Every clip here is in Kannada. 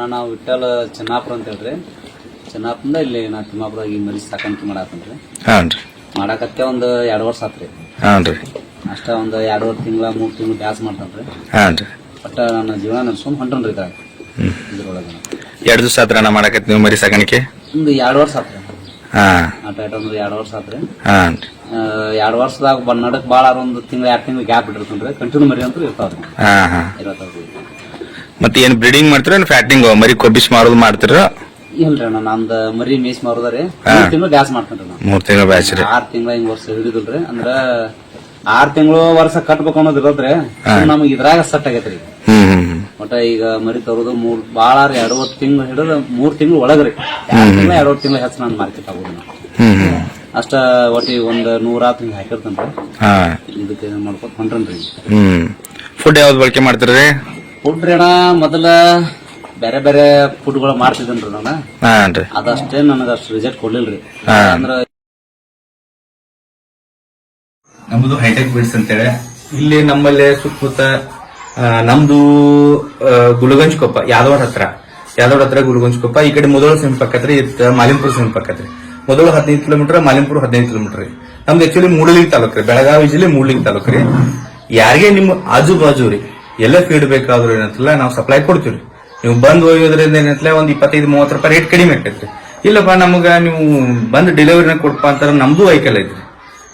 ಅಣ್ಣ ನಾವು ವಿಠಲ್ ಚೆನ್ನಾಪುರ ಅಂತ ಹೇಳ್ರಿ. ಚೆನ್ನಾಪುರದಿಂದ ಇಲ್ಲಿ ನಾ ತಿಮ್ಮಾಪುರದಾಗ ಈ ಮರಿ ಸಾಕಾಣಿಕೆ ಮಾಡಾಕಂತ್ರಿ ಹಾಂ ರೀ. ಮಾಡಾಕತ್ತೆ ಒಂದು ಎರಡು ವರ್ಷ ಆತ್ರಿ. ಹಾನ್ರಿ ಅಷ್ಟ ಒಂದು ಎರಡೂವರೆ ತಿಂಗಳ ಮೂರ್ ತಿಂಗಳು ಬ್ಯಾಸ್ ಮಾಡ್ತಾನ್ರಿ ಹಾಂ ರೀ. ಬಟ್ ನನ್ನ ಜೀವನ ನಡ್ಸ್ಕೊಂಡ್ ಹೊಂಟನ್ರಿ ಇದ್ರಾಗ. ಇದ್ರೊಳಗೆ. ಎರಡು ದಿವಸ ಆತ್ರ ನಾ ಮಾಡಕತ್ತಿ ನೀವು ಮರಿ ಸಾಕಾಣಿಕೆ? ಒಂದು ಎರಡು ವರ್ಷ ಆತ್ರಿ. ಹಾಂ. ಆ ಆಟ ಅಂದ್ರೆ ಎರಡು ವರ್ಷ ಆತ್ರಿ. ಹಾಂ ರೀ. ಎರಡು ವರ್ಷದಾಗ ಬಂದ್ ನಡಕ್ ಭಾಳ ಒಂದು ತಿಂಗಳ ಎರಡು ತಿಂಗಳು ಗ್ಯಾಪ್ ಇಟ್ಟಿರ್ತಾನ್ರಿ ಕಂಟಿನ್ಯೂ ಮರಿ ಅಂತ ಇರ್ತಾವ್ರಿ. ಹಾಂ ಹಾಂ. ಇರತ್ತಾವ್ರಿ ಮತ್ತೆ ಏನ್ ಬ್ರೀಡಿಂಗ್ ಮಾಡ್ತೀರ ಏನ್ ಫ್ಯಾಟಿಂಗ್ ಮರಿ ಕೊಬ್ಬಿಸ್ ಮಾರೋದು ಮಾಡ್ತೀರ? ಇಲ್ರಿ ಅಣ್ಣ ನಂದ ಮರಿ ಮೇಸ್ ಮಾರೋದ್ರಿ. ಮೂರು ತಿಂಗಳು ಬ್ಯಾಸ್ ಮಾಡ್ತೇನ್ರಿ ಮೂರ್ ಮೂರು ತಿಂಗಳು ಬ್ಯಾಚ್ ರೀ. ಆರ್ ತಿಂಗಳ ಹಿಂಗ್ ವರ್ಷ ಹಿಡಿದಿಲ್ರಿ. ಅಂದ್ರ ಆರ್ ತಿಂಗಳು ವರ್ಷ ಕಟ್ಬೇಕು ಅನ್ನೋದು ಇರೋದ್ರಿ ನಮಗ್ ಇದ್ರಾಗ ಸೆಟ್ ಆಗೈತ್ರಿ. ಹ್ಮ್ ಹ್ಮ್ ಹ್ಮ್. ಒಟ್ಟ ಈಗ ಮರಿ ತರೋದು ಮೂರ್ ಬಾಳ ರೀ ಎರಡವತ್ತು ತಿಂಗಳು ಹಿಡಿದು ಮೂರ್ ತಿಂಗಳು ಒಳಗ್ರಿ ಎರಡು ತಿಂಗಳ ಎರಡವತ್ತು ತಿಂಗಳ ಹೆಚ್ಚು ನಾನು ಮಾರ್ಕೆಟ್ ಆಗೋದು ನಾವು ಹ್ಮ್ ಹ್ಮ್. ಅಷ್ಟ ಒಟ್ಟಿ ಒಂದ್ ನೂರಾ ತಿಂಗ್ ಹಾಕಿರ್ತೇನ್ರಿ. ಹಾ. ಇದಕ್ಕೆ ಮಾಡ್ಕೊತ ಹೊಂಟ್ರನ್ರಿ. ಹ್ಮ್. ಫುಡ್ ಯಾವ್ದು ಬಳಕೆ ಮಾಡ್ತೀರಿ ಫುಡ್ ರೀ ಅಣ್ಣ ಮೊದಲ ಬೇರೆ ಬೇರೆ ಫುಡ್ಗಳು ಮಾಡ್ತಿದ್ದೇನ್ರಿ ನಾನು. ಹಾಂ ರೀ ಅದಷ್ಟೇ ನನಗೆ ಅಷ್ಟು ರಿಸಲ್ಟ್ ಕೊಡ್ಲಿಲ್ರಿ. ಅಂದ್ರ ನಮ್ದು ಹೈಟೆಕ್ ಬಿಡ್ಸ್ ಅಂತೇಳಿ. ಇಲ್ಲಿ ನಮ್ಮಲ್ಲಿ ಸುತ್ತಮುತ್ತ ಆ, ನಮ್ದು ಆ, ಗುಲಗಂಜ್ ಕೊಪ್ಪ ಯಾದವಾಡ ಹತ್ರ. ಯಾದವಾಡ ಹತ್ರ ಗುಲಗಂಜ್ ಕೊಪ್ಪ. ಈ ಕಡೆ ಮೊದಲು ಸಮೀಪ ಪಕ್ಕತ್ರಿ ಇತ್ತ ಮಾಲಿಂಪುರ ಸಮೀಪ ಪಕ್ಕತ್ರಿ ಮೊದಲು ಹದಿನೈದು ಕಿಲೋಮೀಟರ್ ಮಾಲಿಂಪುರ ಹದಿನೈದು ಕಿಲೋಮೀಟರ್ ರೀ. ನಮ್ದು ಆಕ್ಚುಲಿ ಮೂಡಲಿಗೆ ತಾಲೂಕು ರೀ. ಬೆಳಗಾವಿ ಜಿಲ್ಲೆ ಮೂಡಲಿಗೆ ತಾಲೂಕ್ರಿ ಯಾರಿಗೆ ನಿಮ್ಮ ಆಜು ಬಾಜು ರೀ. ಎಲ್ಲ ಫೀಡ್ ಬೇಕಾದ್ರೂ ಏನಂತಲ್ಲ ನಾವು ಸಪ್ಲೈ ಕೊಡ್ತೀವಿ ನೀವು ಬಂದು ಒಯ್ಯೋದ್ರಿಂದ ಏನಂತಲ್ಲ ಒಂದು ಇಪ್ಪತ್ತೈದು, ಮೂವತ್ತು ರೂಪಾಯಿ ರೇಟ್ ಕಡಿಮೆ ಆಕೈತ್ರಿ ಇಲ್ಲಪ್ಪ, ನಮಗ ನೀವು ಬಂದ್ ಡೆಲಿವರಿನ ಕೊಡಪ್ಪ ಅಂತಾರ ನಮ್ದು ವೆಹಿಕಲ್ ಐತ್ರಿ.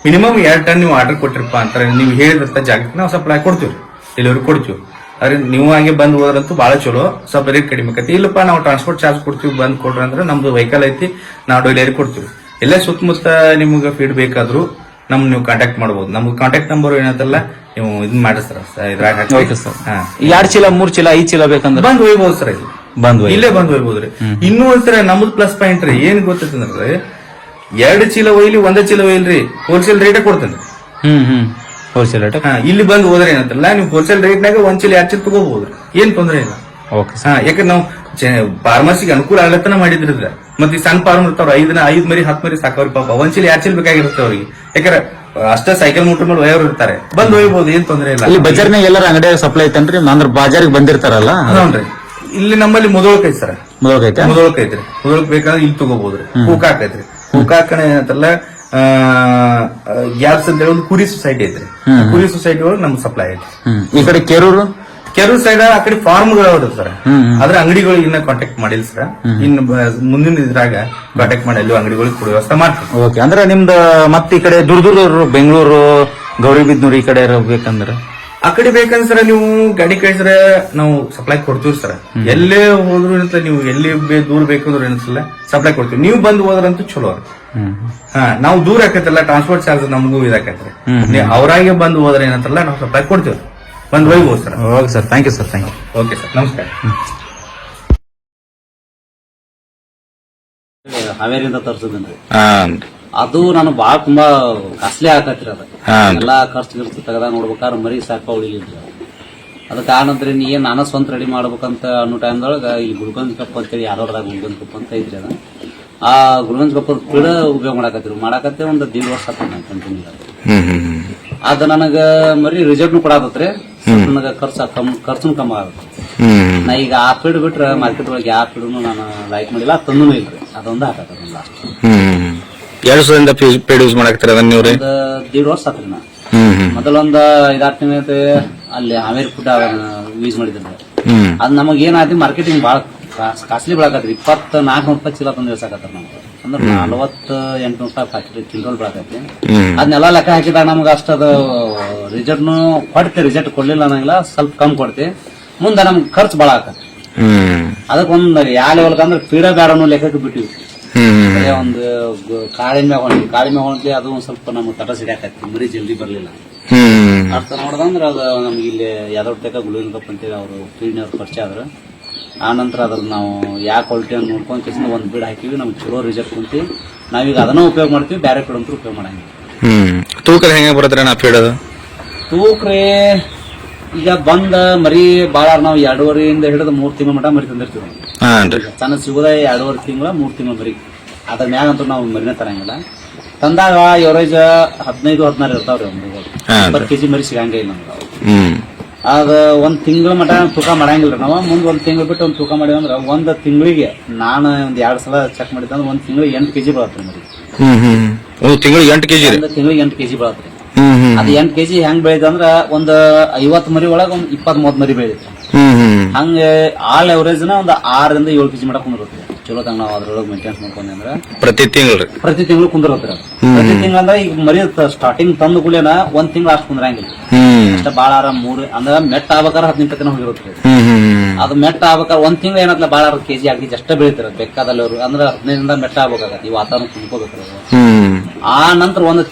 ಮಿನಿಮಮ್ ಎರಡು ಟನ್ ನೀವು ಆರ್ಡರ್ ಕೊಟ್ಟಿರಪ್ಪ ಅಂತಾರೆ, ನೀವು ಹೇಳಿದಂತ ಜಾಗಕ್ಕೆ ನಾವು ಸಪ್ಲೈ ಕೊಡ್ತೀವಿ ಡೆಲಿವರಿ ಕೊಡ್ತೀವಿ. ಆದ್ರೆ ನೀವು ಹಾಗೆ ಬಂದು ಹೋದ್ರಂತೂ ಬಹಳ ಚಲೋ, ಸ್ವಲ್ಪ ರೇಟ್ ಕಡಿಮೆ ಆಕೈತಿ. ಇಲ್ಲಪ್ಪ, ನಾವು ಟ್ರಾನ್ಸ್ಪೋರ್ಟ್ ಚಾರ್ಜ್ ಕೊಡ್ತೀವಿ, ಬಂದು ಕೊಡ್ರಿ ಅಂದ್ರೆ ನಮ್ದು ವೆಹಿಕಲ್ ಐತಿ, ನಾವು ಡೆಲಿವರಿ ಕೊಡ್ತೀವಿ ಎಲ್ಲ ಸುತ್ತಮುತ್ತ ನಿಮ್ಗೆ ಫೀಡ್ ಬೇಕಾದ್ರು ನಮ್ ನೀವು ಕಾಂಟ್ಯಾಕ್ಟ್ ಮಾಡಬಹುದು ನಮ್ಗೆ ಕಾಂಟ್ಯಾಕ್ಟ್ ನಂಬರ್ ಏನಂತಲ್ಲ ನೀವು ಇದನ್ನ ಮಾಡಿಸ್ತಾರ ಇದ್ರಾಗ ಹಾಕಿ. ಓಕೆ ಸರ್ ಹಾ. ಎರಡ್ ಚೀಲ ಮೂರ್ ಚೀಲ ಐದ್ ಚೀಲ ಬೇಕಂದ್ರೆ? ಬಂದ್ ಒಯ್ಬೋದು ಸರ್ ಇದು. ಬಂದ್. ಇಲ್ಲೇ ಬಂದ್ ಒಯ್ಬೋದ್ರಿ ಇನ್ನೂ ಒಂದ್ಸರಿ ನಮ್ದು ಪ್ಲಸ್ ಪಾಯಿಂಟ್ ರೀ. ಏನ್ ಗೊತ್ತೈತಂದ್ರೆ ಎರಡು ಚೀಲ ಒಯ್ಲಿ ಒಂದೇ ಚೀಲ ಒಯ್ಲ್ರಿ ಹೋಲ್ಸೇಲ್ ರೇಟ್ ಕೊಡ್ತೇನೆ. ಹ್ಮ್ ಹ್ಮ್. ಹೋಲ್ಸೇಲ್ ರೇಟ್ ಇಲ್ಲಿ ಬಂದು ಹೋದ್ರೆ ಏನಂತಲ್ಲ ನೀವು ಹೋಲ್ಸೇಲ್ ರೇಟ್ನಾಗ ಒಂದ್ ಚೀಲ ಎರಡು ಚೀಲ ತಗೋಬಹುದು ಏನ್ ತೊಂದ್ರೆ ಇಲ್ಲ. ಓಕೆ ಹಾ ಯಾಕಂದ್ರೆ ನಾವು ಫಾರ್ಮಸಿಗೆ ಅನುಕೂಲ ಆಗತ್ತನ ಮಾಡಿದ್ರಿದ್ರ ಮತ್ತೆ ಈ ಸಣ್ಣ ಫಾರ್ಮ್ ಇರ್ತಾವ್ರ ಐದನ ಐದ್ ಮರಿ ಹತ್ತು ಮರಿ ಸಾಕವ್ರಿ. ಪಾಪ ಒಂದ್ ಚೀಲ ಎರಡು ಚೀಲ ಬೇಕಾಗಿರುತ್ತೆ ಅವ್ರಿಗೆ. ಯಾಕಂದ್ರೆ ಅಷ್ಟೇ ಸೈಕಲ್ ಮೋಟರ್ ಮೇಲೆ ಒಯ್ಯೋರು ಇರ್ತಾರೆ. ಬಂದ್ ಒಯ್ಬೋದು ಏನ್ ತೊಂದ್ರೆ ಇಲ್ಲ. ಇಲ್ಲಿ ಬಜಾರ್ನಾಗ ಎಲ್ಲರ ಅಂಗಡಿಯಾಗ ಸಪ್ಲೈ ಐತನ್ರಿ? ಅಂದ್ರೆ ಬಾಜಾರಿಗೆ ಬಂದಿರ್ತಾರಲ್ಲ? ಹ್ಞೂನ್ರಿ ಇಲ್ಲಿ ನಮ್ಮಲ್ಲಿ ಮೊದಲಕ್ ಐತಿ ಸರ್ ಮೊದಲೈತೆ ಮುದೋಳಕ್ ಐತ್ರಿ. ಮುದೋಳಕ್ ಬೇಕಾದ್ರೆ ಇಲ್ಲಿ ತಗೋಬಹುದ್ರಿ ಹೂಕಾಕ್ ಐತ್ರಿ ಹೂಕಾಕಣೆ ಏನಂತಲ್ಲ ಗ್ಯಾಪ್ಸ್ ಅಂತ ಹೇಳಿ ಒಂದು ಕುರಿ ಸೊಸೈಟಿ ಐತ್ರಿ. ಕುರಿ ಸೊಸೈಟಿ ಒಳಗೆ ನಮ್ಗೆ ಸಪ್ಲೈ ಐತಿ ಈ ಕಡೆ ಕೆರೂರು? ಕೆಲವು ಸೈಡ್ ಆ ಕಡೆ ಫಾರ್ಮ್ಗಳು ಸರ್. ಆದ್ರೆ ಅಂಗಡಿಗಳು ಇನ್ನ ಕಾಂಟ್ಯಾಕ್ಟ್ ಮಾಡಿಲ್ಲ ಸರ್. ಇನ್ನು ಮುಂದಿನ ಇದ್ರಾಗ ಕಾಂಟ್ಯಾಕ್ಟ್ ಮಾಡಿ ಅಲ್ಲಿ ಕೂಡ ಕೊಡೋ ವ್ಯವಸ್ಥೆ ಮಾಡ್ತೀವಿ. ಓಕೆ ಅಂದ್ರೆ ನಿಮ್ದು ಮತ್ತೆ ಈ ಕಡೆ ದೂರ ದೂರ ಬೆಂಗಳೂರು ಗೌರಿಬಿದ್ನೂರು ಈ ಕಡೆ ಬೇಕಂದ್ರೆ? ಆ ಕಡೆ ಬೇಕಂದ್ರೆ ಸರ್ ನೀವು ಗಾಡಿ ಕಳಿಸ್ರೆ ನಾವು ಸಪ್ಲೈ ಕೊಡ್ತೀವಿ ಸರ್. ಎಲ್ಲೇ ಹೋದ್ರು ಏನಂತ ನೀವು ಎಲ್ಲಿ ದೂರ ಬೇಕಂದ್ರೆ ಏನಂತಲ್ಲ ಸಪ್ಲೈ ಕೊಡ್ತೀವಿ. ನೀವು ಬಂದು ಹೋದ್ರಂತೂ ಚಲೋ ಹಾ ನಾವು ದೂರ ಆಕೈತಲ್ಲ ಟ್ರಾನ್ಸ್ಪೋರ್ಟ್ ಚಾರ್ಜ್ ನಮಗೂ ಇದಾಕೈತ್ರಿ. ಅವರಾಗೆ ಬಂದು ಹೋದ್ರೆ ಏನಂತಲ್ಲ ನಾವು ಸಪ್ಲೈ ಕೊಡ್ತೀವಿ. ಬಂದು ಒಯ್ಬೋದು sir. Okay sir thank you sir thank you okay sir ನಮಸ್ಕಾರ. ಹಾವೇರಿಂದ ತರ್ಸಿದ್ದೇನ್ರಿ ಹಾಂ. ಅದು ನಾನು ಬಾಳ ತುಂಬಾ ಕಾಸ್ಟ್ಲಿ ಹಾಕತ್ರಿ ಅದ ಎಲ್ಲಾ ಖರ್ಚು ಗಿರ್ಚು ತೆಗೆದ ನೋಡ್ಬೇಕಾದ್ರೆ ಮರಿ ಸಾಕ ಉಳಿಲಿಲ್ಲ ಅದಕ್ಕೆ ಆ ನಂತರ ನೀ ಏನ್ ನಾನು ಸ್ವಂತ ರೆಡಿ ಮಾಡ್ಬೇಕಂತ ಅನ್ನೋ ಟೈಮ್ದೊಳಗ ಈ ಗುಲ್ಗಂಜ್ ಕಪ್ ಅಂತೇಳಿ ಯಾರೋದಾಗ ಗುಲ್ಗಂಜ್ ಕಪ್ ಅಂತ ಐತ್ರಿ ಅದ. ಆ ಗುಲ್ಗಂಜ್ ಕಪ್ ಪಿಡ ಉಪಯೋಗ ಮಾಡಾಕತ್ರಿ ಮಾಡಾಕತ್ತೆ ಒಂದು ದೀಡ್ ವರ್ಷ ನಾನು ಕಂಟಿನ್ಯೂ ಅದ ನನಗ ಮರಿ ರಿಸಲ್ಟ್ನು ಕೊಡಾತತ್ರಿ. ನನಗ ಖರ್ಚು ಕಮ್ ಖರ್ಚು ಕಮ್ಮಿ ಆಗುತ್ತೆ. ನಾ ಈಗ ಆ ಫೀಡ್ ಬಿಟ್ರೆ ಮಾರ್ಕೆಟ್ ಒಳಗೆ ಯಾವ ಫೀಡ್ನು ನಾನು ಲೈಕ್ ಮಾಡಿಲ್ಲ ತಂದೂ ಇಲ್ರಿ ಅದೊಂದು ಹಾಕತ್ತ ಲಾಸ್ಟ್ ಹ್ಮ್ ಎರಡು ಸಾವಿರದಿಂದ ಪೇಡ್ ಯೂಸ್ ಮಾಡಾಕ್ತೀರ ಅದನ್ನ ನೀವು ದೀಡ್ ವರ್ಷ ಆತ್ರಿ ನಾ. ಮೊದಲೊಂದ ಐದಾರು ತಿಂಗಳ ಅಲ್ಲಿ ಹಾವೇರಿ ಫುಡ್ ಯೂಸ್ ಮಾಡಿದ್ರೆ ಅದ್ ನಮಗ್ ಏನಾಯ್ತು ಮಾರ್ಕೆಟಿಂಗ್ ಬಹಳ ಕಾಸ್ಟ್ಲಿ ಬೆಳಕಾತ್ರಿ. ಇಪ್ಪತ್ತ ನಾಲ್ಕು ರೂಪಾಯಿ ಚೀಲ ತಂದು ಇಳ್ಸಾಕತ್ತಾರ ನಮ್ಗೆ ಅಂದ್ರೆ ನಲವತ್ತ ಎಂಟು ರೂಪಾಯಿ ಪ್ಯಾಕೆಟ್ ಕ್ವಿಂಟಲ್ ಬೆಳಕೈತಿ ಅದನ್ನೆಲ್ಲ ಲೆಕ್ಕ ಹಾಕಿದಾಗ ನಮ್ಗೆ ಅಷ್ಟದ ರಿಸಲ್ಟ್ನು ಕೊಡ್ತಿ ರಿಸಲ್ಟ್ ಕೊಡ್ಲಿಲ್ಲ ಅನ್ನಂಗಿಲ್ಲ ಸ್ವಲ್ಪ ಕಮ್ಮಿ ಕೊಡ್ತಿ. ಮುಂದೆ ನಮ್ಗೆ ಖರ್ಚು ಭಾಳ ಆಕತಿ. ಹ್ಮ್. ಅದಕ್ಕೆ ಒಂದು ಯಾವ ಲೆವೆಲ್ಗೆ ಅಂದ್ರೆ ಪೀಡ ಬೇಡ ಅನ್ನೋ ಲೆಕ್ಕಕ್ಕೆ ಬಿಟ್ಟಿವಿ. ಒಂದು ಕಾಳಿನ ಕಾಳಿ ಮ್ಯಾಗ ಹೊಂಟ್ವಿ. ಕಾಳಿ ಮ್ಯಾಗ ಹೊಂಟ್ಲಿ ಅದು ಒಂದ್ ಸ್ವಲ್ಪ ನಮ್ಗೆ ತಟ ಸಿಡಿಯಾಕತ್ತಿ ಮರಿ ಜಲ್ದಿ ಬರಲಿಲ್ಲ. ಅರ್ಥ ನೋಡ್ದಂದ್ರ ಅದು ನಮ್ಗೆ ಇಲ್ಲಿ ಯಾವ್ದೋ ತಕ ಗುಳಿನ ಕಪ್ ಅಂತೇಳಿ ಅವರು ಫೀಲ್ಡ್ನವ್ರು ಪರಿಚಯ ಆದ್ರು. ಆ ನಂತರ ಅದ್ರ ನಾವು ಯಾವ ಕ್ವಾಲಿಟಿ ಅಂತ ನೋಡ್ಕೊಂಡ್ ಕೇಸಿಂದ ಒಂದು ಬೀಡ್ ಹಾಕಿವಿ ನಮ್ಗೆ ಚಲೋ ರಿಸಲ್ಟ್ ಕುಂತಿ ನಾವೀಗ ಅದನ್ನ ಉಪಯೋಗ ಮಾಡ್ತೀವಿ ಬೇರೆ ಕಡೆ ಅಂತೂ ಉಪಯೋಗ ಮಾಡಂಗಿಲ್ಲ. ಹ್ಮ್. ತೂಕ ಹೆಂಗೆ ಬರುತ್ತೆ ನಾ ಫೀಡೋದು ತೂಕ್ರಿ ಈಗ ಬಂದ ಮರಿ ಭಾಳ ನಾವು ಎರಡೂವರೆಯಿಂದ ಹಿಡಿದು ಮೂರ್ ತಿಂಗಳ ಮಟ ಮರಿ ತಂದಿರ್ತೀವಿ. ಹಾನ್ ರೀ ಸಣ್ಣ ಸಿಗೋದ ಎರಡೂವರೆ ತಿಂಗಳ ಮೂರ್ ತಿಂಗಳ ಮರಿ. ಅದ್ರ ಮ್ಯಾಗ ಅಂತೂ ನಾವು ಮರಿನ ತರಂಗಿಲ್ಲ. ತಂದಾಗ ಎವರೇಜ್ ಹದಿನೈದು ಹದಿನಾರು ಇರ್ತಾವ್ರಿ ಒಂದು ಹಾ. ಇಪ್ಪತ್ತು ಕೆಜಿ ಮರಿ ಸಿಗಂಗೇ ಇಲ್ಲ ನಮ್ಗೆ ಹ್ಮ್. ಅದ ಒಂದ್ ತಿಂಗಳ ಮಟ ತೂಕ ಮಾಡಂಗಿಲ್ರಿ. ನಾವು ಮುಂದ್ ಒಂದ್ ತಿಂಗಳು ಬಿಟ್ಟು ಒಂದ್ ತೂಕ ಮಾಡಿವಿ ಅಂದ್ರ ಒಂದ್ ತಿಂಗಳಿಗೆ ನಾನು ಒಂದ್ ಎರಡ್ ಸಲ ಚೆಕ್ ಮಾಡಿದ್ದೆ ಅಂದ್ರೆ ಒಂದ್ ತಿಂಗಳಿಗೆ ಎಂಟ್ ಕೆಜಿ ಬರತ್ರಿ ಮರಿ. ತಿಂಗಳಿಗೆ ಎಂಟು ಕೆಜಿ ತಿಂಗಳಿಗೆ ಎಂಟು ಕೆಜಿ ಬರತ್ರಿ. ಅದ್ ಎಂಟು ಕೆಜಿ ಹೆಂಗ್ ಬೆಳಿತಂದ್ರ ಅಂದ್ರ ಒಂದ್ ಐವತ್ ಮರಿ ಒಳಗ ಒಂದ್ ಇಪ್ಪತ್ ಮೂವತ್ ಮರಿ ಹ್ಮ್ ಹಂಗ ಆಲ್ ಎವರೇಜ್ನ ಒಂದ್ ಆರರಿಂದ ಏಳು ಕೆಜಿ ಮಾಡಕ್ ಕುಂದಿರುತ್ತೆ ಚಲೋ ತಂಗ ನಾವು ಅದ್ರೊಳಗೆ ಮೇಂಟೆನ್ಸ್ ಮಾಡ್ಕೊಂಡೆ ಅಂದ್ರ ಪ್ರತಿ ತಿಂಗಳು ಪ್ರತಿ ತಿಂಗಳು ಕುಂದ್ರತ್ರ ಪ್ರತಿ ತಿಂಗಳ ಅಂದ್ರೆ ಈಗ ಮರಿ ಸ್ಟಾರ್ಟಿಂಗ್ ತಂದು ಕೂಡ ಒಂದ್ ತಿಂಗಳ ಅಷ್ಟು ಕುಂದ್ರಂಗಿಲ್ಲ. ಅಷ್ಟ ಬಾಳ ಆರಾಮ್ ಮೂರ್ ಅಂದ್ರೆ ಮೆಟ್ಟ ಆಗ್ಬೇಕಾರ ಹದಿನೆಂಟು ದಿನ ಹೋಗಿರುತ್ತೆ. ಅದು ಮೆಟ್ಟ ಆಗ್ಬೇಕಾದ್ರೆ ಒಂದ್ ತಿಂಗಳ ಏನತ್ಲ ಬಾಳ ಆರ ಕೆಜಿ ಆಗಿ ಜಸ್ಟ್ ಬೆಳಿತಾರ ಬೇಕಾದಲ್ಲಿ ಅವ್ರು ಅಂದ್ರೆ ಹದಿನೈದರಿಂದ ಮೆಟ್ಟ ಆಗ್ಬೇಕಾಗತ್ತೆ. ಈ ವಾತಾವರಣ ತುಂಬ್ಕೋಬೇಕು ಆ ನಂತರ ಒಂದ್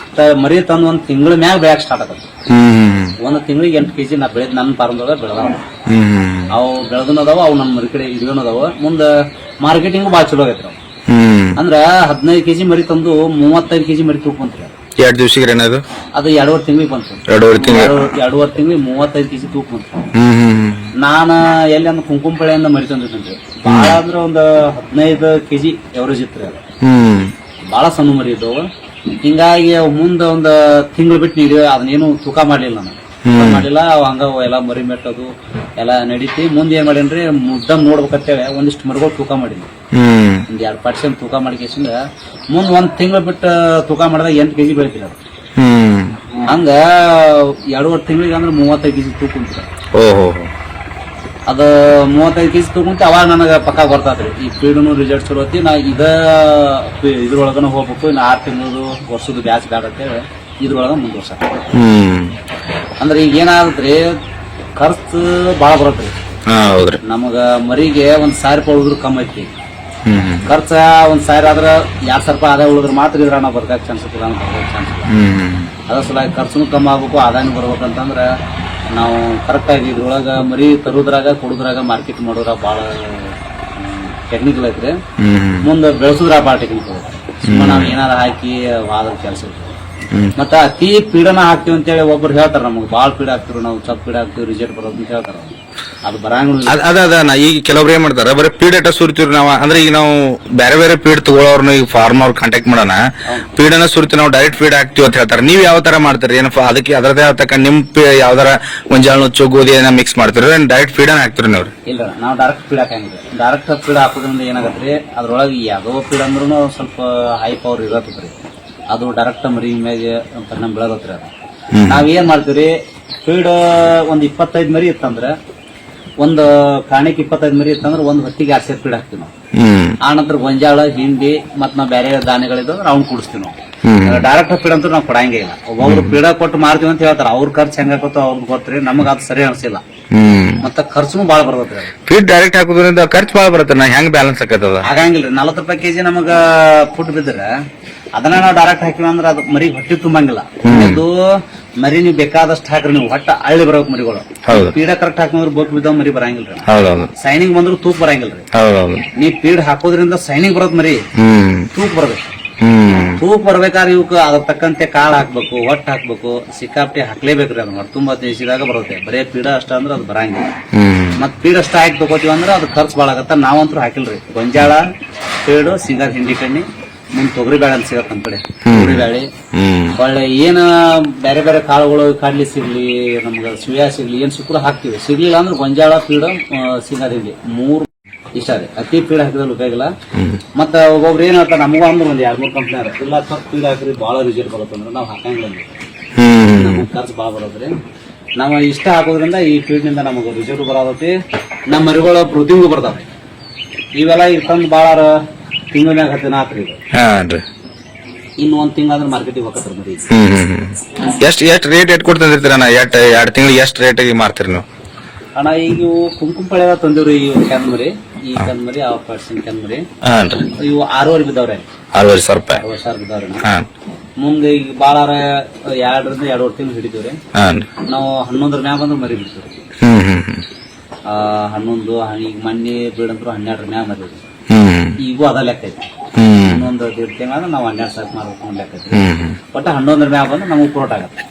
ಮರಿ ತಂದು ಒಂದ್ ತಿಂಗಳ ಮ್ಯಾಗ ಬೆಳಕ್ ಸ್ಟಾರ್ಟ್ ಆಗತ್ತೆ. ಒಂದ್ ತಿಂಗಳಿಗೆ ಎಂಟು ಕೆಜಿ ನಾ ಬೆಳೆದ್ ನನ್ನ ಫಾರ್ಮ್ದೊಳಗ ಬೆಳೆದಾವ. ಅವು ಬೆಳೆದನ ಅದಾವ ಅವು ನಮ್ಮ ಮರಿ ಕಡೆ ಇದ್ವನ ಅದಾವ ಮುಂದ ಮಾರ್ಕೆಟಿಂಗ್ ಬಾಳ ಚಲೋ ಆಗೈತ್ರಿ ಅವು. ಅಂದ್ರ ಹದಿನೈದು ಕೆಜಿ ಮರಿ ತಂದು ಮೂವತ್ತೈದು ಕೆಜಿ ಮರಿ ತೂಕ ಬಂತ್ರಿ ಅದು. ಎರಡು ದಿವಸಿಗೆ ಏನದು ಅದು ಎರಡೂವರೆ ತಿಂಗಳಿಗೆ ಬಂತು ಎರಡೂವರೆ ತಿಂಗಳು? ಎರಡು- ಎರಡೂವರೆ ತಿಂಗಳಿಗೆ ಮೂವತ್ತೈದು ಕೆಜಿ ತೂಕ ಬಂತು ನಾನ ಎಲ್ಲಿ ಅಂದ್ರೆ ಕುಂಕುಮ ಪಳೆಯಿಂದ ಮರಿ ತಂದಿದ್ದೆ ಭಾಳ ಅಂದ್ರೆ ಒಂದು ಹದಿನೈದು ಕೆಜಿ ಎವರೇಜ್ ಇತ್ತು ಅದು. ಹ್ಮ್. ಬಾಳ ಸಣ್ಣ ಮರಿ ಇದ್ದವು. ಹಿಂಗಾಗಿ ಮುಂದೆ ಒಂದು ತಿಂಗಳು ಬಿಟ್ಟು ನೀಡಿ ಅದನ್ನೇನು ತೂಕ ಮಾಡಲಿಲ್ಲ ನಾನು. ಮಾಡಿಲ್ಲ ಹಂಗ ಎಲ್ಲಾ ಮರಿ ಮೆಟ್ಟದು ಎಲ್ಲಾ ನಡೀತಿ. ಮುಂದೆ ಏನ್ ಮಾಡೇನ್ರಿ ಮುದ್ದಮ್ ನೋಡ್ಬೇಕಂತೇಳಿ ಒಂದಿಷ್ಟು ಮರಗಳು ತೂಕ ಮಾಡಿದ್ವಿ. ಒಂದ್ ಎರಡ್ ಪರ್ಸೆಂಟ್ ತೂಕ ಮಾಡಿಕೆಸಿಂದ ಮುಂದ್ ಒಂದ್ ತಿಂಗಳು ಬಿಟ್ಟು ತೂಕ ಮಾಡಿದಾಗ ಎಂಟು ಕೆಜಿ ಬೆಳಿತಿಲ್ಲ ಹಂಗ ಎರಡೂವರೆ ತಿಂಗಳಿಗೆ ಅಂದ್ರೆ ಮೂವತ್ತೈದು ಕೆಜಿ ತೂಕ ಅದ ಮೂವತ್ತೈದು ಕೆಜಿ ತೂಕುಂತ ಅವಾಗ ನನಗ ಪಕ್ಕ ಬರ್ತಾತ್ರಿ ಈ ಪೀಡನು ರಿಸಲ್ಟ್ ಚಲೋ ಐತಿ ನಾ ಇದ ಇದ್ರೊಳಗನ ಹೋಗ್ಬೇಕು ಇನ್ನು ಆರು ತಿಂಗಳು ವರ್ಷದ ಬ್ಯಾಚ್ ಬ್ಯಾಡ ಅಂತೇಳಿ ಇದ್ರೊಳಗ ಮುಂದುವರ್ಸ ಅಂದ್ರೆ ಈಗ ಏನಾಗತ್ರಿ ಖರ್ಚು ಬಾಳ ಬರತ್ರಿ. ಹಾ ಹೌದ್ರಿ. ನಮಗ ಮರಿಗೆ ಒಂದ್ ಸಾವಿರ ರೂಪಾಯಿ ಉಳಿದ್ರು ಕಮ್ಮಿ ಐತಿ. ಹ್ಮ್ ಹ್ಮ್. ಖರ್ಚ ಒಂದ್ ಸಾವಿರ ಆದ್ರ ಎರಡ್ ಸಾವಿರ ರೂಪಾಯಿ ಆದಾಯ ಉಳಿದ್ರೆ ಮಾತ್ರ ಇದ್ರ ನಾವು ಬರ್ಕಕ್ ಚಾನ್ಸ್ ಇಲ್ಲ ಚಾನ್ಸ್ ಇಲ್ಲ ಹ್ಮ್ ಅದ್ರ ಸಲುವಾಗಿ ಖರ್ಚುನು ಕಮ್ಮಿ ಆಗ್ಬೇಕು ಆದಾಯನೂ ಬರ್ಬೇಕಂತಂದ್ರ ನಾವು ಕರೆಕ್ಟ್ ಆಗಿ ಇದ್ರೊಳಗ ಮರಿ ತರುದ್ರಾಗ ಕೊಡುದ್ರಾಗ ಮಾರ್ಕೆಟ್ ಮಾಡೋದ್ರ ಭಾಳ ಟೆಕ್ನಿಕಲ್ ಐತ್ರಿ. ಹ್ಮ್ ಮುಂದೆ ಬೆಳೆಸೋದ್ರ ಭಾಳ ಟೆಕ್ನಿಕಲ್ ಸುಮ್ಮನೆ ನಾವು ಏನಾರ ಹಾಕಿ ವಾದ ಕೆಲಸ ಮತ್ತ ಅತಿ ಪೀಡನ ಅಂತ ಅಂತೇಳಿ ಒಬ್ರು ಹೇಳ್ತಾರ ನಮಗೆ. ಭಾಳ ಪೀಡ ಹಾಕ್ತಿವಿ ನಾವು ಚಪ್ ಪೀಡ ಹಾಕ್ತಿವಿ ರಿಜೆಕ್ಟ್ ಬರೋದು ಅಂತ ಹೇಳ್ತಾರ ಅದು ಬರಂಗಿಲ್ಲ. ಅದ್ ಅದ ಅದ ನಾ ಈಗ ಕೆಲವ್ರು ಏನ್ ಮಾಡ್ತಾರ ಬರೀ ಪೀಡ್ ಅಟ ಸುರಿತೀವ್ರಿ ನಾವು. ಅಂದ್ರೆ ಈಗ ನಾವು ಬೇರೆ ಬೇರೆ ಪೀಡ್ ತಗೊಳ್ಳೋರ್ನ ಈಗ ಫಾರ್ಮ್ ಅವ್ರ ಕಾಂಟ್ಯಾಕ್ಟ್ ಮಾಡೋಣ. ಪೀಡನ ಸುರಿತಿ ನಾವು ಡೈರೆಕ್ಟ್ ಫೀಡ್ ಹಾಕ್ತಿವಿ ಅಂತ ಹೇಳ್ತಾರೆ. ನೀವ್ ಯಾವ ತರ ಮಾಡ್ತೀರಿ? ಏನಪ್ಪ ಅದಕ್ಕೆ ಅದರದೇ ತಕ್ಕ ನಿಮ್ ಪಿ- ಯಾವ್ದಾರ ಮುಂಜಾನೆ ನುಚ್ಚು ಗೋಧಿ ಏನ ಮಿಕ್ಸ್ ಮಾಡ್ತೀರಿ? ಡೈರೆಕ್ಟ್ ಫೀಡನ್ ಹಾಕ್ತಿರಿ ನೀವು? ಇಲ್ಲ ನಾವು ಡೈರೆಕ್ಟ್ ಪೀಡ್ ಹಾಕಂಗಿಲ್ಲ. ಡೈರೆಕ್ಟ್ ಪೀಡ್ ಹಾಕೋದ್ರಿಂದ ಏನಾಗತ್ರಿ? ಅದ್ರೊಳಗೆ ಯಾವುದೋ ಪೀಡ್ ಅಂದ್ರೂ ಸ್ವಲ್ಪ ಹೈ ಪವರ್ ಇರತ್ರಿ ಅದು ಡೈರೆಕ್ಟ್ ಮರಿ ಅಂತ ಪರಿಣಾಮ ಬೀಳತ್ರಿ ಅದು. ನಾವೇನ್ ಮಾಡ್ತೀವಿ ಫೀಡ್ ಒಂದ್ ಇಪ್ಪತ್ತೈದು ಮರಿ ಇತ್ತಂದ್ರ ಒಂದ್ ಕಾಣಿಕ್ ಇಪ್ಪತ್ತೈದು ಮರಿ ಇತ್ತಂದ್ರ ಒಂದ್ ಹೊತ್ತಿಗೆ ಆರ್ ಸೇರ್ ಫೀಡ್ ಹಾಕ್ತೀವಿ ನಾವು. ಆ ನಂತರ ಗೊಂಜಾಳ ಹಿಂಡಿ ಮತ್ ನಾವ್ ಬೇರೆ ಧಾನ್ಯಗಳಿದ್ರೆ ಅವ್ನ ಕುಡಿಸ್ತೀವಿ ನಾವು. ಡೈರೆಕ್ಟ್ ಫೀಡ್ ಅಂತೂ ನಾವು ಕೊಡಂಗೇ ಇಲ್ಲ. ಒಬ್ಬೊಬ್ರು ಫೀಡ ಕೊಟ್ಟು ಮಾರ್ತೀವಿ ಅಂತ ಹೇಳ್ತಾರ ಅವ್ರ ಖರ್ಚು ಹೆಂಗಾಕತ್ತೋ ಅವ್ರಿಗೆ ಗೊತ್ತ್ರಿ ನಮಗ ಅದು ಸರಿ ಅನ್ಸಿಲ್ಲ. ಮತ್ತ ಖರ್ಚು ಬಾಳ ಬರ್ತೈತ್ರಿ. ಫೀಡ್ ಡೈರೆಕ್ಟ್ ಹಾಕೋದ್ರಿಂದ ಖರ್ಚು ಬಾಳ ಬರುತ್ತೆ ನಾ ಹೆಂಗ್ ಬ್ಯಾಲೆನ್ಸ್ ಆಕತ್ತದ? ಆಗಂಗಿಲ್ರಿ ನಲವತ್ತು ರೂಪಾಯಿ ಕೆಜಿ ನಮಗ ಫುಡ್ ಬಿದ್ರೆ ಅದನ್ನ ನಾವು ಡೈರೆಕ್ಟ್ ಹಾಕಿವಿ ಅಂದ್ರೆ ಅದು ಮರಿ ಹೊಟ್ಟೆ ತುಂಬಂಗಿಲ್ಲ. ಅದು ಮರಿ ನೀವು ಬೇಕಾದಷ್ಟು ಹಾಕ್ರಿ ನೀವು ಹೊಟ್ಟ ಅಳ್ಳಿ ಬರಬೇಕು ಮರಿಗಳು. ಪೀಡ ಕರೆಕ್ಟ್ ಹಾಕಿದ್ರೆ ಬೋಕ್ ಬಿದ್ದಾವ ಮರಿ ಬರಂಗಿಲ್ರಿ ಸೈನಿಂಗ್ ಬಂದ್ರು ತೂಕ ಬರಂಗಿಲ್ರಿ. ನೀ ಪೀಡ್ ಹಾಕೋದ್ರಿಂದ ಸೈನಿಂಗ್ ಬರೋದ್ ಮರಿ ತೂಕ ಬರ್ಬೇಕು. ತೂಕ ಬರ್ಬೇಕಾದ್ರೆ ಇವಕ್ಕೆ ಅದ್ರ ತಕ್ಕಂತೆ ಕಾಳು ಹಾಕ್ಬೇಕು ಹೊಟ್ಟು ಹಾಕ್ಬೇಕು ಸಿಕ್ಕಾಪಟ್ಟೆ ಹಾಕ್ಲೇಬೇಕ್ರಿ ಅದನ್ನ. ಹೊಟ್ಟೆ ತುಂಬಾ ದೇಶದಾಗ ಬರುತ್ತೆ. ಬರೇ ಪೀಡ ಅಷ್ಟ ಅಂದ್ರೆ ಅದು ಬರಂಗಿಲ್ಲ. ಮತ್ತ್ ಮತ್ ಪೀಡ್ ಅಷ್ಟ ಹಾಕಿ ತಗೋತೀವಿ ಅಂದ್ರೆ ಅದು ಖರ್ಚು ಭಾಳ ಆಗತ್ತ. ನಾವಂತೂ ಹಾಕಿಲ್ರಿ. ಗೊಂಜಾಳ ಪೀಡು ಸಿಂಗಾರ್ ಹಿಂಡಿ ಕಣ್ಣಿ. ಮುಂದ್ ತೊಗರಿ ಬೇಳೆ ಅಂತ ಸಿಗತ್ತೆ ನಮ್ ಕಡೆ ತೊಗರಿ ಬೇಳೆ ಒಳ್ಳೆ ಏನ ಬೇರೆ ಬೇರೆ ಕಾಳುಗಳು ಕಾಡ್ಲಿ ಸಿಗ್ಲಿ ನಮ್ಗೆ ಸುಯಾ ಸಿಗ್ಲಿ ಏನ್ ಸಿಕ್ಕರು ಹಾಕ್ತಿವಿ. ಸಿಗ್ಲಿಲ್ಲ ಅಂದ್ರೆ ಗೊಂಜಾಳ ಪೀಡ ಸಿಗೋದಿಲ್ಲ ಮೂರ್ ಇಷ್ಟ ಅದೇ ಅತಿ ಫೀಡ್ ಹಾಕಿದ್ರೆ ಉಪಯೋಗಿಲ್ಲ ಮತ್ತ ಒಬ್ಬೊಬ್ರು ಏನ್ ಹೇಳ್ತಾರೆ ನಮಗೂ ಅಂದ್ರೆ ಒಂದ್ ಎರಡ್ ಮೂರ್ ಕಂಪ್ನಿ ಅದ ಇಲ್ಲ ಸ್ವಲ್ಪ ಫೀಡ್ ಹಾಕಿದ್ರೆ ಬಹಳ ರಿಸಲ್ಟ್ ಬರುತ್ತೆ ಅಂದ್ರೆ ನಾವು ಹಾಕಂಗಿಲ್ಲ ನಮ್ಗೆ ಖರ್ಚು ಭಾಳ ಬರೋದ್ರಿ ನಾವು ಇಷ್ಟ ಹಾಕೋದ್ರಿಂದ ಈ ಫೀಲ್ಡ್ನಿಂದ ನಮಗೆ ರಿಸಲ್ಟ್ ಬರೋದೈತಿ ನಮ್ಮ ಮರಿಗಳು ಪ್ರತಿಯೊಂದು ಬರ್ತಾವೆ ಇವೆಲ್ಲ ಈಗ ಬಾಳಾರ ಭಾಳ ತಿಂಗಳ ಮ್ಯಾಗ ಹತ್ತು ದಿನ ಆತ್ರಿ ಇದು. ಹಾನ್ರಿ ಇನ್ನು ಒಂದ್ ತಿಂಗಳಾದ್ರೆ ಮಾರ್ಕೆಟಿಗೆ ಹೋಗತ್ರಿ ಮರಿ. ಹ್ಮ್ ಹ್ಮ್ ಹ್ಮ್ ಎಷ್ಟ್ ಎಷ್ಟ್ ರೇಟ್ ಎಟ್ ಕೊಟ್ಟು ತಂದಿರ್ತೀರಣ್ಣ ಎಷ್ಟ್ ಎರಡ್ ತಿಂಗಳಿಗೆ ಎಷ್ಟ್ ರೇಟಿಗೆ ಮಾರ್ತೀರಿ ನೀವು? ಅಣ್ಣ ಈಗ ಇವು ಕುಂಕುಮ ಪಳೆದ ತಂದಿವ್ರಿ ಈ ಕೆಂದ್ ಮರಿ. ಈ ಕೆಂದ್ ಮರಿ ಆ ಪರ್ಸೆಂಟ್ ಕೆಂದ್ ಮರಿ. ಹಾನ್ರಿ ಇವು ಆರೂವರೆ ಬಿದ್ದಾವ್ರಿ. ಆರೂವರೆ ಸಾವಿರ ರೂಪಾಯಿ. ಅರವತ್ತು ಸಾವಿರ ಬಿದ್ದಾವ್ರಿ ಮುಂದೆ ಈಗ ಭಾಳ ಎರಡರಿಂದ ಎರಡೂವರೆ ತಿಂಗಳು ಹಿಡಿತೀವ್ರಿ ಹಾನ್ರಿ ನಾವು ಹನ್ನೊಂದರ ಮ್ಯಾಗ ಬಂದ್ರೆ ಮರಿ ಬಿಡ್ತೀವಿ ಹ್ಮ್ ಹ್ಮ್ ಹ್ಮ್. ಆ, ಹನ್ನೊಂದು ಹ- ಈಗ ಮೊನ್ನೆ ಬೀಳಂದ್ರು ಹನ್ನೆರಡರ ಮ್ಯಾಗ ಮರಿ ಈಗೂ ಅದ ಲೆಕ್ಕ ಐತಿ. ಹ್ಮ್. ಇನ್ನೊಂದು ದೇಡ್ ತಿಂಗಳ ನಾವು ಹನ್ನೆರಡು ಸಾವಿರ ಮಾಡ್ಬೇಕು ಅನ್ನೋ ಲೆಕ್ಕ ಐತಿ ಒಟ್ಟು ಹನ್ನೊಂದರ ಮ್ಯಾಗ ಬಂದ್ರೆ ನಮಗೆ ಪ್ರೋಟ್ ಆಗತ್ತೆ.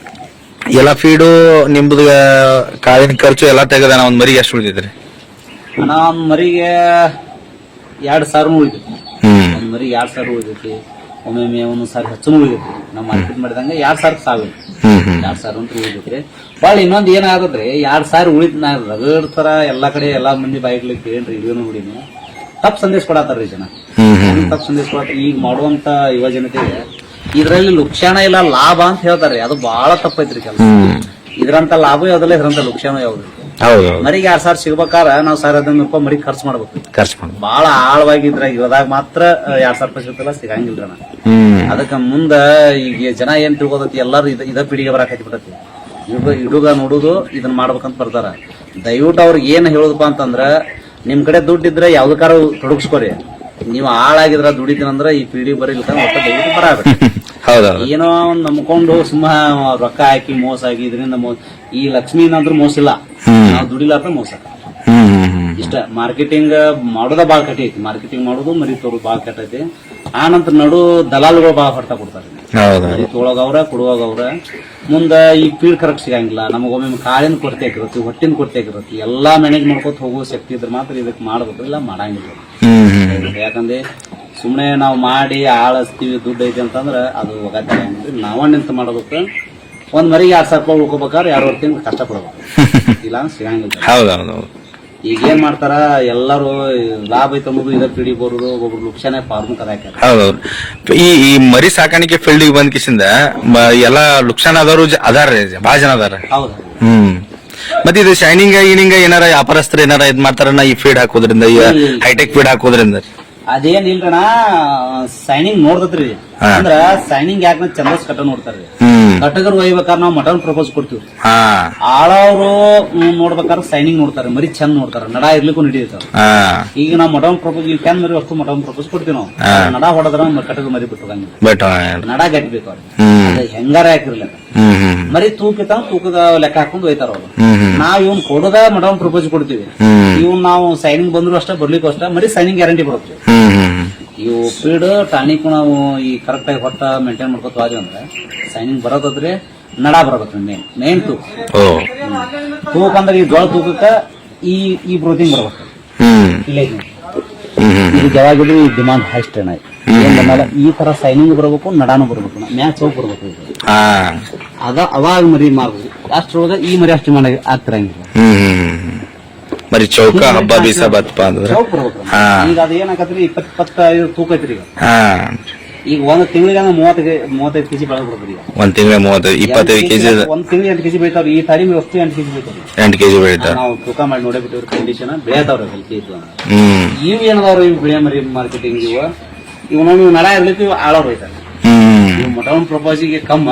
ಎಲ್ಲ ಫೀಡು ನಿಮ್ದು ಕಾಳಿನ ಖರ್ಚು ಎಲ್ಲ ತೆಗೆದ ಒಂದ್ ಮರಿಗೆ ಎಷ್ಟು ಉಳಿದಿದ್ರಿ ನಾ ಒಂದ್ ಮರಿಗೆ ಎರಡ್ ಸಾವಿರ ಉಳಿದೈತಿ. ಒಂದ್ ಮರಿ ಎರಡ್ ಸಾವಿರ ಉಳಿದೈತಿ. ಒಮ್ಮೊಮ್ಮೆ ಒಂದ್ ಸಾವಿರ ಹೆಚ್ಚು ಉಳಿದೈತಿ. ನಾವು ಮಾರ್ಕೆಟ್ ಮಾಡಿದಂಗ ಎರಡ್ ಸಾವಿರ ಸಾವಿರ ಎರಡ್ ಸಾವಿರ ಅಂತ ಉಳಿದೈತ್ರಿ. ಭಾಳ ಇನ್ನೊಂದ್ ಏನಾಗತ್ರಿ ಎರಡ್ ಸಾವಿರ ಉಳಿದ ನಾ ರಗಡ್ ತರ ಎಲ್ಲಾ ಕಡೆ ಎಲ್ಲಾ ಮಂದಿ ಬಾಯಿಗ್ಲಿಕ್ಕೆ ಕೇಳ್ರಿ ಇದೇನು ನೋಡಿನಿ. ತಪ್ಪು ಸಂದೇಶ ಕೊಡತ್ತಾರ್ರಿ ಜನ. ತಪ್ಪು ಸಂದೇಶ ಕೊಡತ್ತ. ಈಗ ಮಾಡುವಂತ ಯುವ ಜನತೆಗೆ ಇದ್ರಲ್ಲಿ ಲುಕ್ಷಾಣ ಇಲ್ಲ ಲಾಭ ಅಂತ ಹೇಳ್ತಾರೆ ಅದು ಬಹಳ ತಪ್ಪೈತ್ರಿ ಕೆಲಸ. ಇದ್ರಂತ ಲಾಭ ಯಾವ್ದಲ್ಲ ಇದ್ರಂತ ಲುಕ್ಷಾಣ ಯಾವ್ದು ಮರಿಗೆ ಎರಡ್ ಸಾವಿರ ಸಿಗ್ಬೇಕಾರ ನಾವ್ ಸಾವಿರ ಹದಿನೈದು ರೂಪಾಯಿ ಮರಿಗೆ ಖರ್ಚು ಮಾಡ್ಬೇಕು. ಖರ್ಚು ಮಾಡು ಬಹಳ ಆಳವಾಗಿ ಇದ್ರ ಇವಾಗ ಮಾತ್ರ ಎರಡ್ ಸಾವಿರ ರೂಪಾಯಿ ಸಿಗ್ತಲ್ಲ ಸಿಗಂಗಿಲ್ರಿ ಅದಕ್ಕ ಮುಂದ ಈಗ ಜನ ಏನ್ ತಿಳ್ಕೊತೈತಿ ಎಲ್ಲಾರು ಇದ ಇದ ಪೀಳಿಗೆ ಬರಾಕ್ ಇಡುಗ ಇಡುಗ ನೋಡುದು ಇದನ್ನ ಮಾಡ್ಬೇಕಂತ ಬರ್ತಾರ ದಯವಿಟ್ಟು ಅವ್ರಿಗೆ ಏನ್ ಹೇಳುದಪ್ಪ ಅಂತಂದ್ರ ನಿಮ್ ಕಡೆ ದುಡ್ಡು ಇದ್ರೆ ಯಾವ್ದಕ್ಕಾರ ತೊಡಗಿಸ್ಕೊರಿ. ನೀವು ಹಾಳಾಗಿದ್ರ ದುಡಿತೀನಂದ್ರ ಈ ಪಿಡಿ ಬರೀಲಿಕ್ಕ ಒಟ್ಟ ದಯವಿಟ್ಟು ಏನೋ ಒಂದ್ ನಂಬಕೊಂಡು ಸುಮ್ಮ ರೊಕ್ಕ ಹಾಕಿ ಮೋಸ ಆಗಿ ಇದರಿಂದ ಈ ಈ ಲಕ್ಷ್ಮೀನಂದ್ರ ಮೋಸ ಇಲ್ಲ. ನಾವು ದುಡಿಲಾರ್ದ ಮೋಸ. ಇಷ್ಟ ಮಾರ್ಕೆಟಿಂಗ್ ಮಾಡೋದ ಬಾಳ ಕಟ್ಟಿ ಐತಿ. ಮಾರ್ಕೆಟಿಂಗ್ ಮಾಡೋದು ಮರಿ ತೋರು ಬಾಳ್ ಕೆಟ್ಟೈತಿ ಆ ನಂತರ ನಡು ದಲಾಲ್ಗಳು ಬಾ ಹೊಡ್ತಾ ಕೊಡ್ತಾರೆ. ತೊಳಗವ್ರ ಮರಿ ತೊಳಗ ಅವ್ರ ಕೊಡುವಾಗ ಅವ್ರ ಮುಂದ ಈ ಫೀಡ್ ಕರೆಕ್ಟ್ ಸಿಗಂಗಿಲ್ಲ ನಮಗೊಮ್ಮೆ ಕಾಳಿನ ಕೊರತೆ ಆಗಿರುತ್ತೆ ಹೊಟ್ಟಿನ ಕೊರತೆ ಆಗಿರುತ್ತೆ ಎಲ್ಲಾ ಮ್ಯಾನೇಜ್ ಮಾಡ್ಕೊತ ಹೋಗೋ ಶಕ್ತಿ ಇದ್ರೆ ಮಾತ್ರ ಇದಕ್ಕೆ ಮಾಡ್ಬೇಕು ಇಲ್ಲ ಮಾಡಂಗಿಲ್ಲ. ಯಾಕಂದ್ರೆ ಸುಮ್ಮನೆ ನಾವು ಮಾಡಿ ಆಳಸ್ತೀವಿ ದುಡ್ಡು ಐತಿ ಅಂತಂದ್ರ ಅದು ಒಗತ್ತೆ ನಾವ ನಿಂತ ಮಾಡ್ಬೇಕು ಒಂದ್ ಮರಿಗೆ ಎರಡ್ ಸಾವಿರ ರೂಪಾಯಿ ಉಳ್ಕೋಬೇಕಾದ್ರೆ ಎರಡು ತಿಂಗಳು ಕಷ್ಟ ಪಡ್ಬೇಕು? ಇಲ್ಲ ಸಿಗಂಗಿಲ್ಲ. ಈಗ ಏನ್ ಮಾಡ್ತಾರ ಎಲ್ಲಾರು ಲಾಭ ಐತೆ ಅನ್ನೋದು ಇದ ಪಿಡಿ ಬರೋದು ಒಬ್ಬೊಬ್ರು ಲುಕ್ಷಾನೆ ಫಾರ್ಮ್ ಹೌದೌದು. ಈ ಈ ಮರಿ ಸಾಕಾಣಿಕೆ ಫೀಲ್ಡ್ ಬಂದ್ ಕಿಸಿಂದ ಮ- ಎಲ್ಲಾ ಲುಕ್ಷಾನ್ ಆದವರು ಅದಾರ ಬಹಳ ಜನ ಅದಾರ ಹೌದು. ಹ್ಮ್. ಮತ್ತೆ ಇದು ಶೈನಿಂಗ್ ಈನಿಂಗ್ ಏನಾರ ಅಪರಸ್ತ್ರ ಏನಾರ ಇದ್ ಮಾಡ್ತಾರಣ್ಣ ಈ ಫೀಡ್ ಹಾಕೋದ್ರಿಂದ ಈ ಹೈಟೆಕ್ ಫೀಡ್ ಹಾಕೋದ್ರಿಂದ? ಅದೇನ್ ಇಲ್ರಣ ಸೈನಿಂಗ್ ನೋಡ್ತತ್ರಿ. ಅಂದ್ರ ಸೈನಿಂಗ್ ಯಾಕ ಚಂದಸ್ ಕಟ್ಟ ನೋಡ್ತಾರ್ರಿ. ಕಟಗರ್ ಒಯ್ಬೇಕಾದ್ರೆ ನಾವು ಮಟನ್ ಪ್ರಪೋಸ್ ಕೊಡ್ತೀವಿ. ಆಳವರು ನೋಡ್ಬೇಕಾದ್ರೆ ಸೈನಿಂಗ್ ನೋಡ್ತಾರೆ ಮರಿ ಚಂದ ನೋಡ್ತಾರ ನಡ ಇರ್ಲಿಕ್ಕೂ ನಡೀತಾರ ಈಗ ನಾವು ಮಟನ್ ಪ್ರಪೋಸ್ ಈಗ ಟೆನ್ ಮರಿ ಅಷ್ಟು ಮಟನ್ ಪ್ರಪೋಸ್ ಕೊಡ್ತೀವಿ ನಾವು. ನಡ ಹೊಡೆದ್ರ ಕಟಗರ್ ಮರಿ ಬಿಟ್ಟು ಬಟ್ ನಡ ಗಟ್ಬೇಕು ಅವ್ರಿಗೆ. ಹೆಂಗಾರ ಹಾಕಿರ್ಲಿಲ್ಲ ಮರಿ ತೂಕ ತೂಕದ ಲೆಕ್ಕ ಹಾಕೊಂಡು ಹೋಯ್ತಾರ ಅವ್ರು. ನಾವ್ ಇವ್ನ್ ಕೊಡದ ಮಟನ್ ಪ್ರಪೋಸ್ ಕೊಡ್ತೀವಿ. ಇವ್ನ ಇವ್ ನಾವು ಸೈನಿಂಗ್ ಬಂದ್ರು ಅಷ್ಟೇ ಬರ್ಲಿಕ್ಕೂ ಅಷ್ಟೇ ಮರಿ ಸೈನಿಂಗ್ ಗ್ಯಾರಂಟಿ ಬರುತ್ತೆ. ಇವು ಫೀಡ್ ಟಾನಿಕ್ ನಾವು ಈ ಕರೆಕ್ಟ್ ಆಗಿ ಹೊಟ್ಟ ಮೇಂಟೈನ್ ಮಾಡ್ಕೊತ ಹೋದ್ವಿ ಅಂದ್ರೆ ಸೈನಿಂಗ್ ಬರೋದಾದ್ರೆ ನಡ ಬರಬೇಕು ಮೇನ್ ಮೇನ್ ತೂಕ. ತೂಕ ಅಂದ್ರೆ ಈ ಜೋಳ ತೂಕಕ್ಕ ಈ ಈ ಬ್ರೋತಿಂಗ್ ಬರ್ಬೇಕು. ಇಲ್ಲೇ ಇದು. ಯಾವಾಗಿದ್ರು ಈ ಡಿಮಾಂಡ್ ಏನ್ ಬಂದಲ್ಲ ಈ ತರ ಸೈನಿಂಗ್ ಬರಬೇಕು ನಡಾನು ಬರ್ಬೇಕು ಮ್ಯಾಚ್ ಹೋಗಿ ಬರ್ಬೇಕು ಇದು. ಹಾ. ಅದ ಅವಾಗ ಮರಿ ಮಾಡ್ಬೋದು ಅಷ್ಟ್ರೊಳಗ ಈ ಮರಿ ಅಷ್ಟು ಮಾಡಿ ಆಗ್ತಿರಂಗಿಲ್ಲ. ಮರಿ ಚೌಕ ಹಬ್ಬ ಬೀಸ ಬತ್ತಪ್ಪ ಅಂದ್ರೆ. ಹಾ. ಈಗ ಅದ ಏನಾಗತ್ರಿ ಇಪ್ಪತ್ ಇಪ್ಪತ್ತೈದು ತೂಕ ಐತ್ರಿ ಈಗ. ಹಾ. ಈಗ ಒಂದ್ ತಿಂಗಳಿಗೆ ಮೂವತ್ತೈದು ಮೂವತ್ತೈದು ಕೆಜಿ ಬೆಳೆದ್ ಈಗ. ಒಂದ್ ತಿಂಗಳ ಮೂವತ್ತೈದು ಇಪ್ಪತ್ತೈದು ಕೆಜಿ ಒಂದ್ ತಿಂಗಳಿಗೆ ಎಂಟು ಕೆಜಿ ಬೆಳಿತಾರೆ ಈ ಸಾರಿ ವಸ್ತು ಎಂಟು ಕೆಜಿ ಬೀಳ್ತಾವ್ರಿ ಎಂಟು ಕೆಜಿ ಬೆಳಿತಾರ ನಾವು ತೂಕ ಮಾಡಿ ನೋಡೇ ಬಿಟ್ಟಿವ್ರಿ ಕಂಡೀಷನ್ ಬೆಳೆತಾವ್ರಿ ಹೆಲ್ತಿ ಅಂದ್ರೆ. ಹ್ಮ್. ಇವು ಏನದಾವ್ರಿ ಇವು ಬೆಳೆ ಮರಿ ಮಾರ್ಕೆಟಿಂಗ್ ಇವ? ಇವು ನಾವು ನಡ ಇರ್ಲಿಕ್ಕೆ ಇವು ಆಳವ್ರು ಹೋಯ್ತಾರೆ ಹ್ಮ್. ಇವು ಮಟನ್ ಪ್ರಪೋಸಿಗೆ ಕಮ್ಮ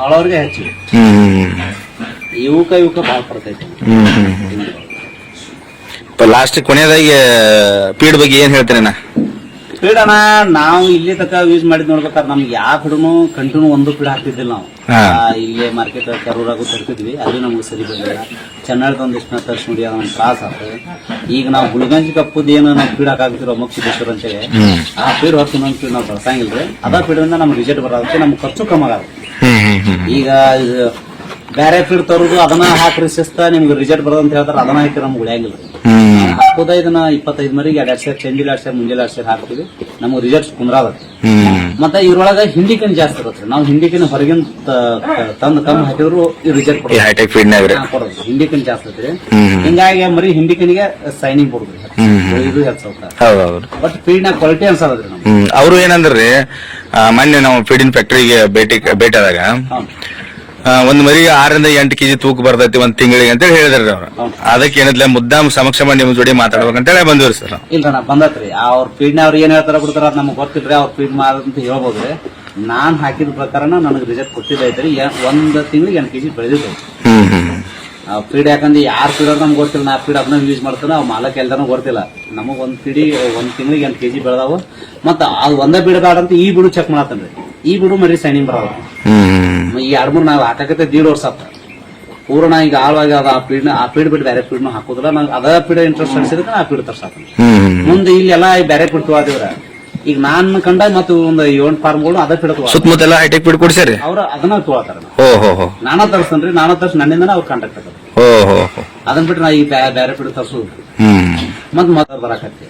ಆಳವ್ರಿಗೆ ಹೆಚ್ಚು ಹ್ಮ್ ಇವಕ್ಕ ಇವಕ್ಕ ಭಾಳ ಹ್ಮ್ ಲಾಸ್ಟ್ ಕೊನೆಯದಾಗಿ ಪೀಡ್ ಬಗ್ಗೆ ಏನ್ ಹೇಳ್ತೀರಣ್ಣ ಪೀಡಣ ನಾವು ಇಲ್ಲಿ ತಕ ಯೂಸ್ ಮಾಡಿದ್ ನೋಡ್ಬೇಕಾದ್ರೆ ನಮ್ಗೆ ಯಾವ ಫೀಡನು ಕಂಟಿನ್ಯೂ ಒಂದು ಪೀಡ್ ಹಾಕ್ತಿದ್ದಿಲ್ಲ ನಾವು. ಇಲ್ಲೇ ಮಾರ್ಕೆಟ್ ಕರೂರಾಗೂ ತರ್ತಿದ್ವಿ ಅಲ್ಲಿ ನಮ್ಗೆ ಸರಿ ಬಂದಿಲ್ಲ. ಚೆನ್ನಾಗಿ ಒಂದಿಷ್ಟು ತರ್ಸಿ ನೋಡಿ ಅದು ನಮ್ಗೆ ತ್ರಾಸ ಆಗ್ತದೆ ಈಗ ನಾವು ಗುಲ್ಗಂಜಿ ಕಪ್ಪದ ಏನು ನಾವು ಪೀಡ್ ಹಾಕಾಗ್ತಿರೋ ಅಮುಕ್ ಸಿದ್ದೇಶ್ವರ ಅಂತೇಳಿ ಆ ಪೀಡ್ ಹೊತ್ತು ಇನ್ನೊಂದು ಪೀಡ್ ನಾವು ಬಳಸಂಗಿಲ್ರಿ. ಅದ ಫೀಡ್ರಿಂದ ನಮ್ಗೆ ರಿಸಲ್ಟ್ ಬರೋದಕ್ಕೆ ನಮ್ಗೆ ಖರ್ಚು ಕಮ್ಮಿ ಆಗುತ್ತೆ. ಈಗ ಬೇರೆ ಫೀಡ್ ತರೋದು ಅದನ್ನ ಹಾಕ್ರಿ ಶಿಸ್ತ ನಿಮ್ಗೆ ರಿಸಲ್ಟ್ ಬರೋದ್ ಅಂತ ಹೇಳ್ತಾರೆ ಅದನ್ನ ಹಾಕಿ ನಮ್ಗೆ ಉಳಿಯಂಗಿಲ್ಲ. ಹಾಕೋದ ಇದನ್ನ ಇಪ್ಪತ್ತೈದು ಮರಿಗೆ ಎರಡ್ ಸೇರ್ ಚಂದಿಲ್ ಎರಡ್ ಸೇರ್ ಮುಂಜಾನೆ ಎರಡ್ ಸೇರ್ ಹಾಕ್ತೀವಿ ನಮ್ಗೆ ರಿಸಲ್ಟ್ ಹ್ಮ್. ಮತ್ತೆ ಇದ್ರೊಳಗ ಹಿಂಡಿಕನ್ ಜಾಸ್ತಿ ಇರುತ್ತೆ. ನಾವು ಹಿಂಡಿಕನ್ ಹೊರಗಿನ ತಂದು ಕಮ್ಮಿ ಹಾಕಿದ್ರು ಈ ರಿಸಲ್ಟ್ ಕೊಡ್ತೀವಿ ಕೊಡೋದು. ಹಿಂಡಿಕನ್ ಜಾಸ್ತಿ ಇರ್ತದೆ ಹ್ಮ್ ಹಿಂಗಾಗಿ ಮರಿ ಹಿಂಡಿಕನಿಗೆ ಸೈನಿಂಗ್ ಕೊಡುದು. ಇದು ಬಟ್ ಕ್ವಾಲಿಟಿ ಅನ್ಸೋದ್ರಿ ನಮ್ಗೆ. ಅವರು ಏನಂದ್ರಿ ಮೊನ್ನೆ ನಾವು ಫೀಡಿನ ಫ್ಯಾಕ್ಟರಿಗೆ ಭೇಟಿ ಭೇಟಿ ಆದಾಗ ಒಂದ್ ಮರಿಗೆ ಆರರಿಂದ ಎಂಟು ಕೆಜಿ ತೂಕ ಬರ್ತೈತಿ ಒಂದ್ ತಿಂಗಳಿಗೆ ಅಂತ ಹೇಳಿದ್ರಿ ಅವ್ರು. ಅದಕ್ಕೆ ಏನಿಲ್ಲ ಮುದ್ದಾಮ್ ಸಮಕ್ಷ ಮಾಡಿ ನಿಮ್ ಜೋಡಿ ಮಾತಾಡ್ಬೇಕಂತ ಹೇಳಿ ಬಂದಿವ್ರಿ ಸರ್. ಇಲ್ರಣ್ಣ ಬಂದತ್ರಿ ಅವ್ರ ಫೀಡ್ನ ಅವ್ರು ಏನ್ ಹೇಳ್ತಾರ ಬಿಡ್ತಾರ ಅದ್ ನಮ್ಗೆ ಗೊತ್ತಿಲ್ರಿ ಅವ್ರ ಫೀಡ್ ಅಂತ ಹೇಳ್ಬೋದ್ರಿ. ನಾನ್ ಹಾಕಿದ ಪ್ರಕಾರನ ನನಗೆ ರಿಸಲ್ಟ್ ಕೊಟ್ಟಿದ್ದೈತ್ರಿ ಒಂದ್ ತಿಂಗಳಿಗೆ ಎಂಟು ಕೆಜಿ ಆ ಫೀಡ್ ಯಾಕಂದ್ರೆ ಯಾರ್ ಫೀಡ್ ನಮ್ಗೆ ಗೊತ್ತಿಲ್ಲ ನಾ ಫೀಡ್ ಅದನ್ನ ಯೂಸ್ ಮಾಡ್ತಾನೆ ಅವ್ ಮಾಲಕ್ ಎಲ್ದಾನು ಗೊತ್ತಿಲ್ಲ. ನಮಗ್ ಒಂದ್ ಫೀಡಿ ಒಂದ್ ತಿಂಗಳಿಗೆ ಎಂಟು ಕೆಜಿ ಬೆಳೆದಾವು. ಮತ್ತ ಅದು ಒಂದೇ ಬಿಡ ಬೇಡ ಅಂತ ಈ ಬಿಡು ಚೆಕ್ ಮಾಡತ್ತನ್ರಿ. ಈ ಬಿಡು ಮರಿ ಸೈನಿಂಗ್ ಬರೋದು ಹ್ಮ್. ಈ ಎರಡು ಮೂರ್ ನಾವು ಹಾಕಕತ್ತೆ ದೀಡ್ ವರ್ಷ ಆತ ಪೂರ್ಣ ಈಗ ಆಳವಾಗಿ ಅದ ಆ ಫೀಡ್ ಆ ಪೀಡ್ ಬಿಟ್ಟು ಬೇರೆ ಪೀಡ್ನ ಹಾಕೋದ್ರ ನಂಗೆ ಅದ ಫೀಡ್ ಇಂಟ್ರೆಸ್ಟ್ ಅನ್ಸಿದ್ರೆ ಆ ಪೀಡ್ ತರ್ಸಾಕ ಮುಂದೆ ಇಲ್ಲೆಲ್ಲ ಬೇರೆ ಪೀಡ್ ತಗೋದಿವ್ರ ಈಗ ನಾನ್ ಕಂಡ ಮತ್ತು ಒಂದು ಫಾರ್ಮ್ ಫಾರ್ಮ್ಗಳು ಅದ ಪೀಡ್ ತಗೋ ಸುತ್ತಮುತ್ತ ಎಲ್ಲ ಹೈಟೆಕ್ ಪೀಡ್ ಕೊಡ್ಸರಿ ಅವ್ರ ಅದನ್ನ ತಗೋತಾರ ಓ ತರ್ಸನ್ರಿ ನಾನಾ ನಾನ ತರ್ಸ್ತನ್ರಿ ನಾನ ತರ್ಸ್ ನನ್ನಿಂದನೇ ಅವ್ರ ಕಾಂಟ್ಯಾಕ್ಟ್ ಆಗ್ತದೆ ಅದನ್ನ ಬಿಟ್ಟು ನಾ ಈ ಬೇರೆ ಪೀಡ್ ತರ್ಸೋದು ಮತ್ ಮತ್ತ ಬರಾಕತ್ತಿ.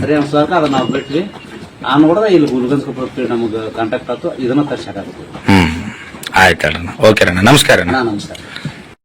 ಸರಿ ಅನ್ಸಾಕ ಅದನ್ನ ನಾವು ಬಿಟ್ವಿ. ಆ ನೋಡಿದ್ರೆ ಇಲ್ಲಿ ಗುಲ್ಗನ್ಸ್ ಪೀಡ್ ನಮಗೆ ಕಾಂಟ್ಯಾಕ್ಟ್ ಆಯ್ತು ಇದನ್ನ ತರ್ಸಾಕತ್ತೀವಿ ಹ್ಮ್. ಆಯ್ತು ಅಣ್ಣ. ಓಕೆ ಅಣ್ಣ. ನಮಸ್ಕಾರ ಅಣ್ಣ. ನಮಸ್ಕಾರ.